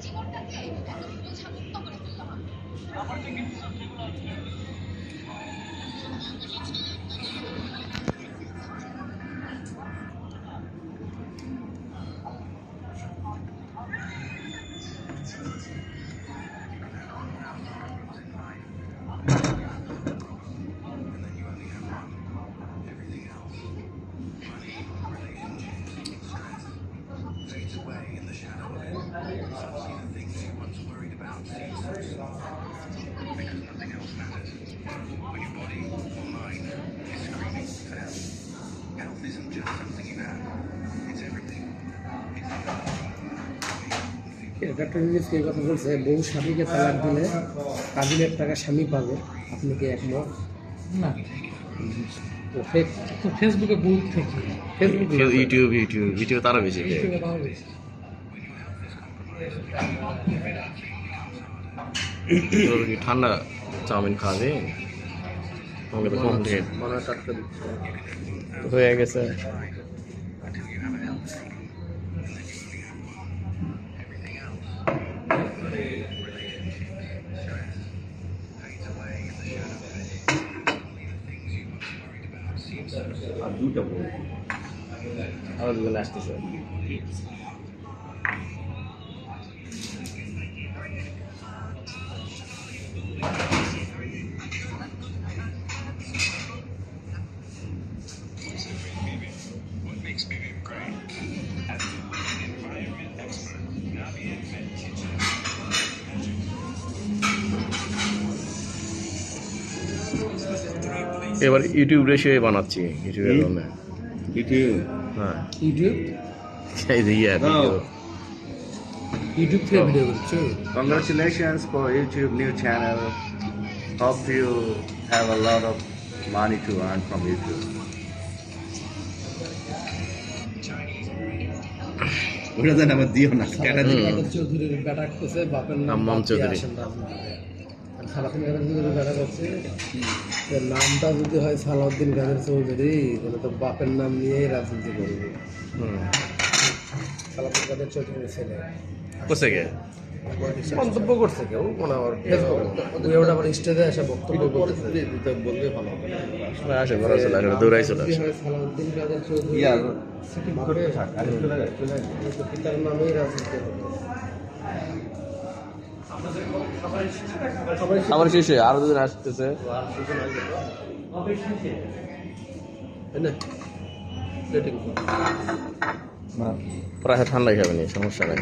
জীবনটাকে এত বিপদ করে ফেললাম আমার ডক্টর ইউনিস এই কথা বলছে বউ স্বামীকে তালাক দিলে কাবিলের টাকা স্বামী পাবে আপনি কি একমত? না। তো ফেক তো ফেসবুকে বহুত থেকে। ফেসবুক ইউটিউব ইউটিউব ভিডিও তারা বেশি। ইউটিউবে পাওয়া গেছে। তোর কি ঠান্ডা চাউমিন খাবে আমাকে তো হয় গেছে আর দুটো বই আরও আসতেছে এবার ইউটিউব রেশিও বানাচ্ছি ইউটিউবের জন্য। ইউটিউব হ্যাঁ। ইউটিউব এই যে ইয়ে ভিডিও ইউটিউব থেকে ভিডিও করছ? YouTube new channel. Hope you have a lot of money to earn from YouTube. ওটা যেন আমার দিও না। কেন চৌধুরীর বাপের নাম চৌধুরী। সালাউদ্দিন কাদের করছে তো নামটা যদি হয় সালাউদ্দিন কাদের চৌধুরী তাহলে তো বাপের নাম নিয়েই রাজনীতি করবে। হুম। সালাউদ্দিন কাদের চৌধুরীর ছেলে। কোসে গে মন্তব্য করছে কেউ মানে আমার ফেসবুকে ওটা আবার স্টেজে এসে বক্তব্য করতেছে বললে ভালো আসে বড় চলে আসে দৌড়াই চলে আসে। সালাউদ্দিন কাদের চৌধুরী ইয়ার সিটিং করতে থাক আর চলে যায় চলে যায়। পিতার নামেই রাজনীতি হবে খাবার শেষে আরও দুজন আসতেছে। প্রায় ঠান্ডাই খাবে নি সমস্যা নাই।